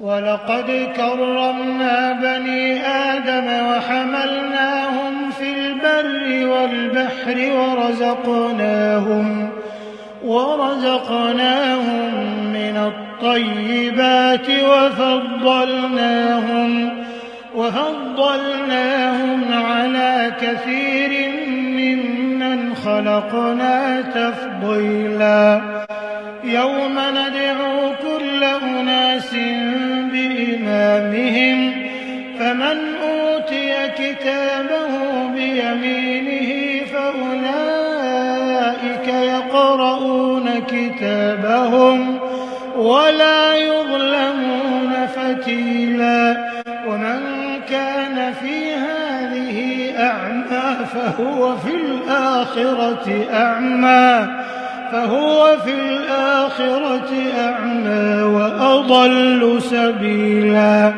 ولقد كرمنا بني آدم وحملناهم في البر والبحر ورزقناهم ورزقناهم من الطيبات وفضلناهم وفضلناهم على كثير ممن خلقنا تفضيلا يوم ندعو يقرؤون كتابهم ولا يظلمون فتيلا ومن كان في هذه أعمى فهو في الآخرة أعمى فهو في الآخرة أعمى وأضل سبيلا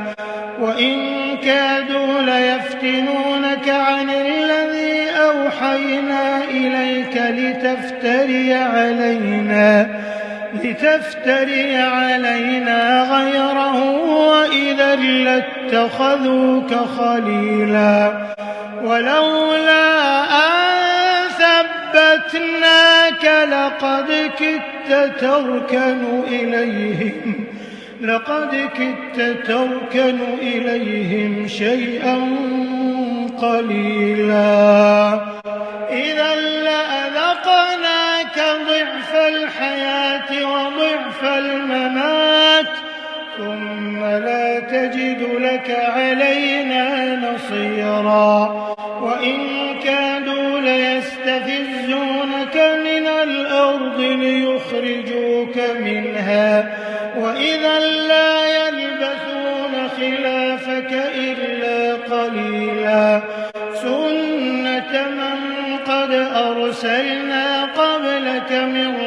وإن كادوا ليفتنونك لتفتري علينا لتفتري علينا غيره وإذا لاتخذوك خليلا. ولولا أن ثبتناك لقد كدت تركن إليهم لقد كدت تركن إليهم شيئا قليلا. إذا الحياة وضعف الممات ثم لا تجد لك علينا نصيرا. وإن كادوا ليستفزونك من الأرض ليخرجوك منها. وإذا لا يلبثون خلافك إلا قليلا. سنة من قد أرسلنا قبلك من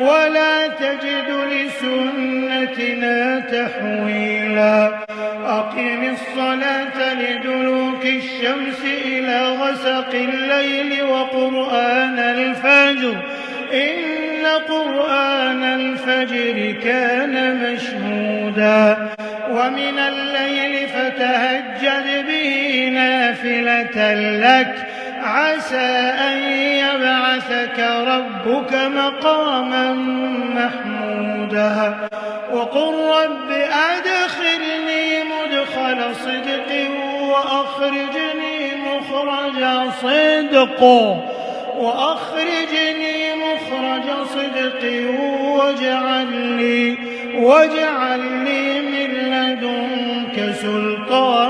ولا تجد لسنتنا تحويلا. أقم الصلاة لدلوك الشمس إلى غسق الليل وقرآن الفجر. إن قرآن الفجر كان مشهودا. ومن الليل فتهجد به نافلة لك. عسى أن يبعثك ربك مقاما محمودا. وقل رب أدخلني مدخل صدق وأخرجني مخرج صدق. وأخرجني مخرج صدق واجعل لي واجعل لي من لدنك سلطانا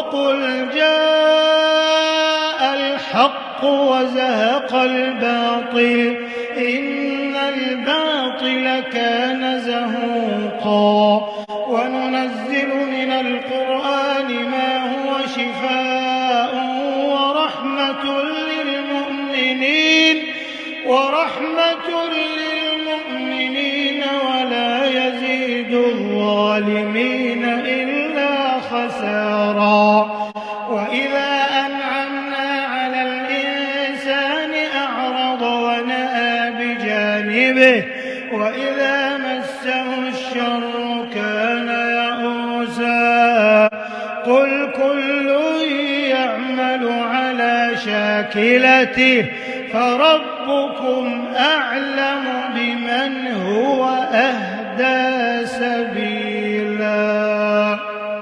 وقل جاء الحق وزهق الباطل إن الباطل كان زهوقا وننزل من القرآن ما هو شفاء ورحمة للمؤمنين ورحمة للمؤمنين ولا يزيد الظالمين إلا خسارا وإذا أنعمنا على الإنسان أعرض ونأى بجانبه وإذا مسه الشر كان يئوسا. قل كل يعمل على شاكلته فربكم أعلم بمن هو أهدى.